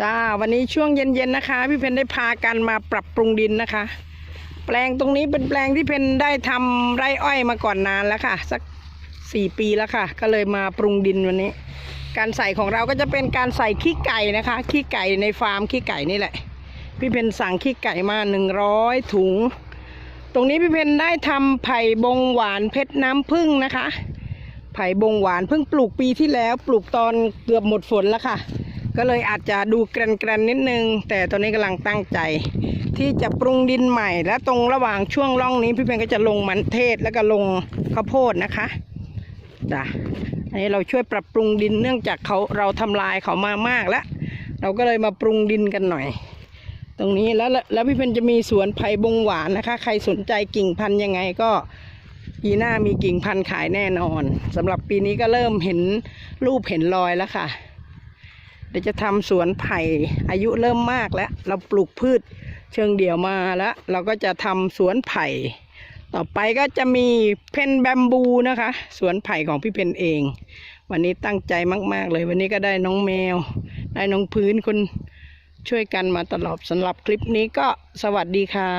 จ้าวันนี้ช่วงเย็นๆนะคะ พี่เพนได้พากันมาปรับปรุงดินนะคะ แปลงตรงนี้เป็นแปลงที่เพนได้ทำไร่อ้อยมาก่อนนานแล้วค่ะ สักสี่ปีแล้วค่ะ ก็เลยมาปรุงดินวันนี้ การใส่ของเราก็จะเป็นการใส่ขี้ไก่นะคะ ขี้ไก่ในฟาร์มขี้ไก่นี่แหละ พี่เพนสั่งขี้ไก่มาหนึ่งร้อยถุง ตรงนี้พี่เพนได้ทำไผ่บงหวานเพชรน้ำผึ้งนะคะ ไผ่บงหวานเพิ่งปลูกปีที่แล้ว ปลูกตอนเกือบหมดฝนแล้วค่ะ ก็เลยอาจจะดูแกรนๆนิดนึง แต่ตอนนี้กำลังตั้งใจ ที่จะปรุงดินใหม่ และตรงระหว่างช่วงร่องนี้พี่เพนก็จะลงมันเทศแล้วก็ลงข้าวโพดนะคะจ้ะอันนี้เราช่วยปรับปรุงดินเนื่องจากเขาเราทำลายเขามามากแล้ว เราก็เลยมาปรุงดินกันหน่อย ตรงนี้แล้วแล้วแล้วพี่เพนจะมีสวนไผ่บงหวานนะคะ ใครสนใจกิ่งพันธุ์ยังไงก็ปีหน้ามีกิ่งพันธุ์ขายแน่นอนสำหรับปีนี้ก็เริ่มเห็นรูปเห็นรอยแล้วค่ะ ดี๋ยวจะทำสวนไผ่อายุเริ่มมากแล้ว เราปลูกพืชเชิงเดี่ยวมาแล้ว เราก็จะทำสวนไผ่ ต่อไปก็จะมีเพนแบมบูนะคะ สวนไผ่ของพี่เพนเอง วันนี้ตั้งใจมาก ๆ เลย วันนี้ก็ได้น้องแมว ได้น้องพื้นคนช่วยกันมาตลอดสำหรับคลิปนี้ก็สวัสดีค่ะ